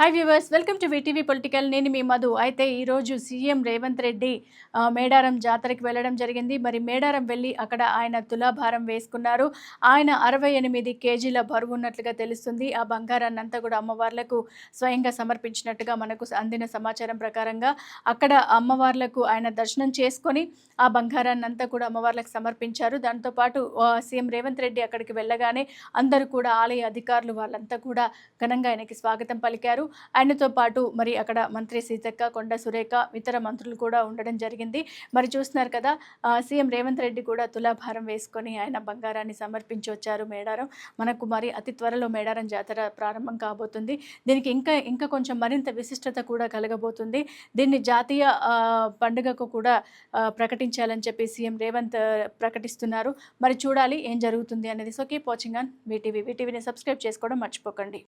Hi viewers welcome to VTV political నేను మీ మధు. అయితే ఈరోజు సీఎం రేవంత్ రెడ్డి మేడారం జాతరకి వెళ్ళడం జరిగింది. మరి మేడారం వెళ్ళి అక్కడ ఆయన తులాభారం వేసుకున్నారు. ఆయన అరవై ఎనిమిది కేజీల బరువు ఉన్నట్లుగా తెలుస్తుంది. ఆ బంగారాన్ని అంతా కూడా అమ్మవార్లకు స్వయంగా సమర్పించినట్టుగా మనకు అందిన సమాచారం ప్రకారంగా అక్కడ అమ్మవార్లకు ఆయన దర్శనం చేసుకొని ఆ బంగారాన్ని అంతా కూడా అమ్మవార్లకు సమర్పించారు. దాంతోపాటు సీఎం రేవంత్ రెడ్డి అక్కడికి వెళ్ళగానే అందరూ కూడా ఆలయ అధికారులు వాళ్ళంతా కూడా ఘనంగా ఆయనకి స్వాగతం పలికారు. ఆయనతో పాటు మరి అక్కడ మంత్రి సీతక్క కొండ సురేఖ ఇతర మంత్రులు కూడా ఉండడం జరిగింది. మరి చూస్తున్నారు కదా సీఎం రేవంత్ రెడ్డి కూడా తులాభారం వేసుకొని ఆయన బంగారాన్ని సమర్పించి వచ్చారు మేడారం. మనకు మరి అతి త్వరలో మేడారం జాతర ప్రారంభం కాబోతుంది. దీనికి ఇంకా ఇంకా కొంచెం మరింత విశిష్టత కూడా కలగబోతుంది. దీన్ని జాతీయ పండుగకు కూడా ప్రకటించాలని చెప్పి సీఎం రేవంత్ ప్రకటిస్తున్నారు. మరి చూడాలి ఏం జరుగుతుంది అనేది. So keep watching on VTV వీటీవీని subscribe చేసుకోవడం మర్చిపోకండి.